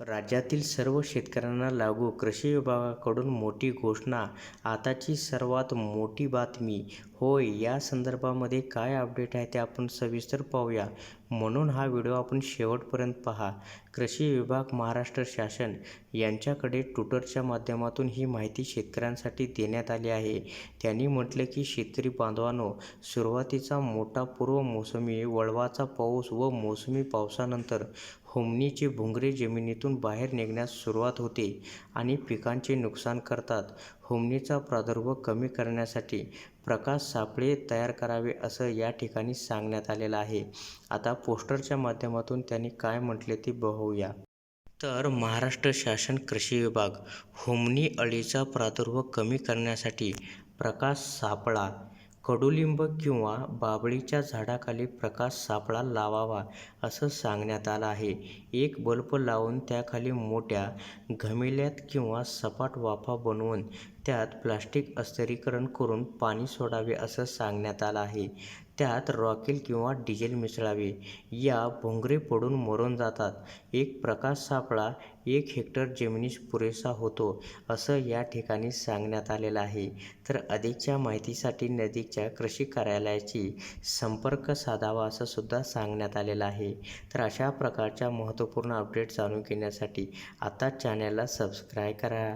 राज्यातील सर्व शेतकऱ्यांना लागू कृषी विभागाकडून मोठी घोषणा. आताची सर्वात मोठी बातमी होय या संदर्भामध्ये काय अपडेट आहे ते आपण सविस्तर पाहूया. म्हणून हा व्हिडिओ आपण शेवटपर्यंत पहा. कृषी विभाग महाराष्ट्र शासन यांच्याकडे ट्विटरच्या माध्यमातून ही माहिती शेतकऱ्यांसाठी देण्यात आली आहे. त्यांनी म्हटलं की शेतकरी बांधवांनो सुरुवातीचा मोठा पूर्व मोसमी वळवाचा पाऊस व मोसमी पावसानंतर हुमणीचे भुंगरे जमिनीतून बाहेर निघण्यास सुरुवात होते आणि पिकांचे नुकसान करतात. हुमणीचा प्रादुर्भाव कमी करण्यासाठी प्रकाश सापळे तयार करावे असं या ठिकाणी सांगण्यात आलेलं आहे. आता पोस्टरच्या माध्यमातून त्यांनी काय म्हटले ते बघूया. तर महाराष्ट्र शासन कृषी विभाग हुमणी अळीचा प्रादुर्भाव कमी करण्यासाठी प्रकाश सापळा कडुलिंब किंवा बाभळीच्या झाडाखाली प्रकाश सापळा लावावा असं सांगण्यात आलं आहे. एक बल्ब लावून त्याखाली मोठ्या घमेल्यात किंवा सपाट वाफा बनवून त्यात प्लास्टिक अस्तरीकरण करून पाणी सोडावे असं सांगण्यात आलं आहे. त्यात रॉकेल किंवा डिझेल मिसळावे. या भोंगरे पडून मरून जातात. एक प्रकाश सापळा एक हेक्टर जमिनीस पुरेसा होतो असं या ठिकाणी सांगण्यात आलेलं आहे. तर अधिकच्या माहितीसाठी नजीकच्या कृषी कार्यालयाची संपर्क साधावा असं सुद्धा सांगण्यात आलेलं आहे. तर अशा प्रकारच्या महत्त्वपूर्ण अपडेट जाणून घेण्यासाठी आता चॅनलला सबस्क्राईब करा.